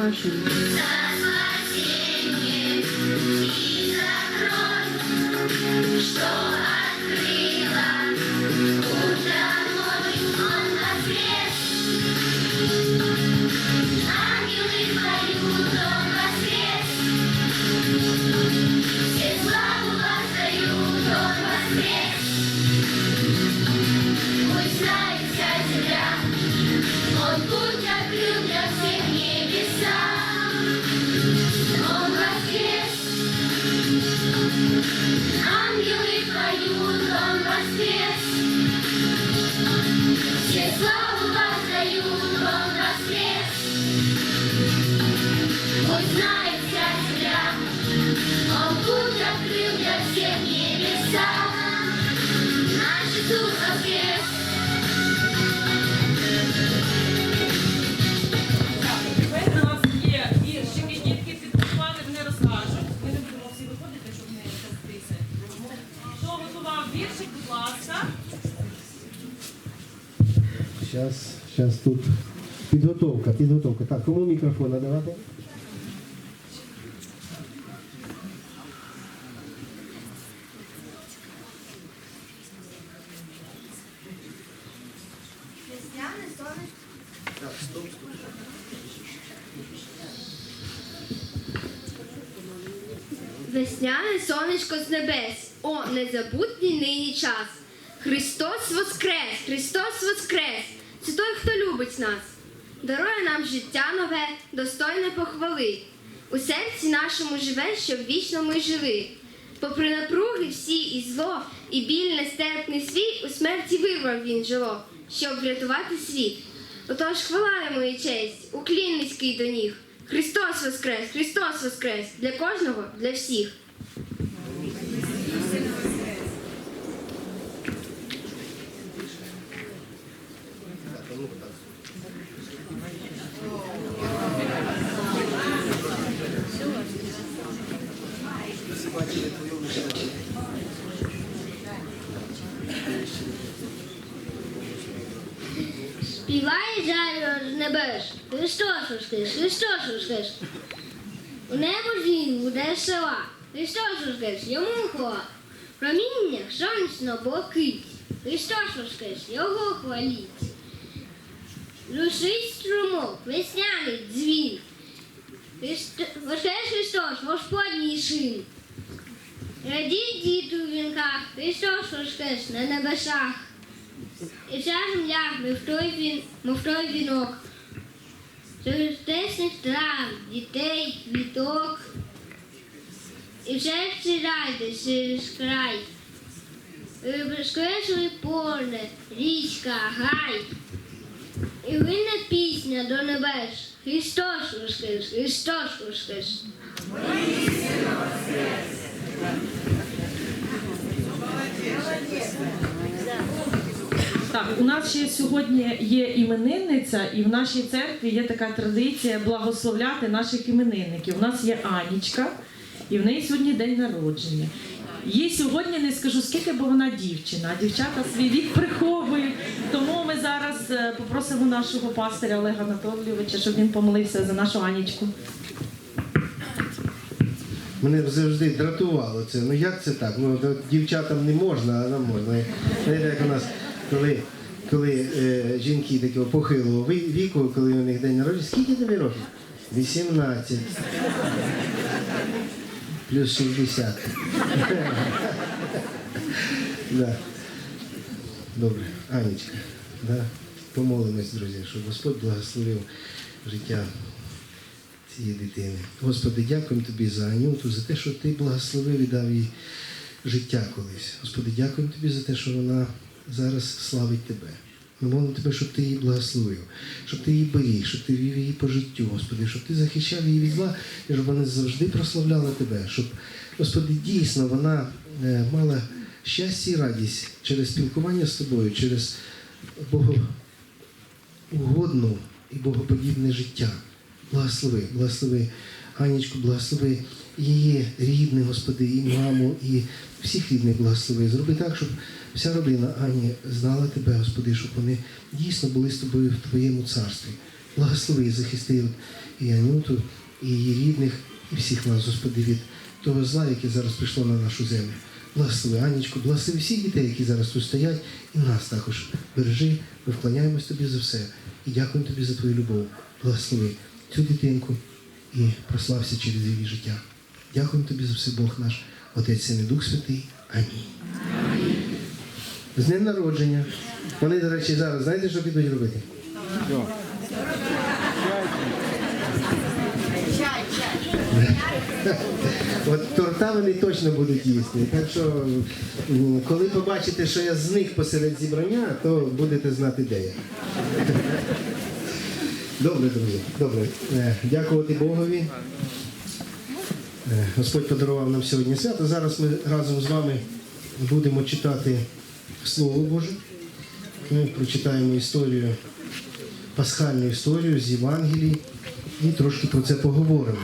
version. Зараз, зараз тут підготовка, підготовка. Так, кому мікрофон надавати? Весняне сонечко. З небес, о, незабутній нині час. Христос воскрес, Христос воскрес, це той, хто любить нас, дарує нам життя нове, достойне похвали. У серці нашому живе, щоб вічно ми жили. Попри напруги всі і зло, і біль нестерпний свій, у смерті вирвав він жило, щоб врятувати світ. Отож хвала йому і честь, уклін низький до ніг. Христос воскрес, Христос воскрес для кожного, для всіх. Співає жаль з небес, Христос воскрес, Христос воскрес. У небо він буде села, Христос воскрес, йому хвала. В Проміннях сонячно блакить, Христос воскрес, його хваліть. Рушить струмок, весняний дзвін. Воскрес Христос, Господній син. Радіть діти у вінках, Христос воскрес на небесах. І вся земля, мов той, він, мов вінок. Серед тесних трав, дітей, квіток. І в серці райде через край. Безкреслий поле, річка, гай. І винна пісня до небес. Христос воскрес, Христос воскрес. Так, у нас ще сьогодні є іменинниця, і в нашій церкві є така традиція благословляти наших іменинників. У нас є Анічка, і в неї сьогодні день народження. Їй сьогодні не скажу скільки, бо вона дівчина. Дівчата свій вік приховують. Тому ми зараз е, попросимо нашого пастиря Олега Анатолійовича, щоб він помолився за нашу Анічку. Мене завжди дратувало це. Ну як це так? Ну дівчатам не можна, а нам можна. Знаєте, як у нас, коли, коли е, жінки такого похилого віку, коли у них день народження, скільки тобі років? 18. Плюс 60. да. Добре, Анечка, да. помолимось, друзі, щоб Господь благословив життя цієї дитини. Господи, дякуємо тобі за Анюту, за те, що ти благословив і дав їй життя колись. Господи, дякуємо тобі за те, що вона зараз славить тебе. Ми молимо тебе, щоб ти її благословив, щоб ти її беріг, щоб ти вів її по життю, Господи, щоб ти захищав її від зла, і щоб вона завжди прославляла тебе, щоб, Господи, дійсно вона е, мала щастя і радість через спілкування з тобою, через богоугодну і богоподібне життя. Благослови, благослови Анічку, благослови її рідних, Господи, і маму, і всіх рідних благослови. Зроби так, щоб вся родина Ані знала Тебе, Господи, щоб вони дійсно були з тобою в Твоєму царстві. Благослови і захисти і Анюту, і її рідних, і всіх нас, Господи, від того зла, яке зараз прийшло на нашу землю. Благослови Анічку, благослови всіх дітей, які зараз тут стоять, і нас також бережи. Ми вклоняємось тобі за все і дякуємо тобі за твою любов. Благослови цю дитинку і прослався через її життя. Дякуємо тобі за все, Бог наш, Отець Син і Дух Святий. Амінь. З днем народження. Вони, до речі, зараз знаєте, що підуть робити? От торта вони точно будуть їсти. Так що, коли побачите, що я зник посеред зібрання, то будете знати, де я. Добре, друзі, добре. Е, Дякувати Богові. Е, Господь подарував нам сьогодні свято. Зараз ми разом з вами будемо читати Слово Боже. Ми прочитаємо історію, пасхальну історію з Євангелії і трошки про це поговоримо.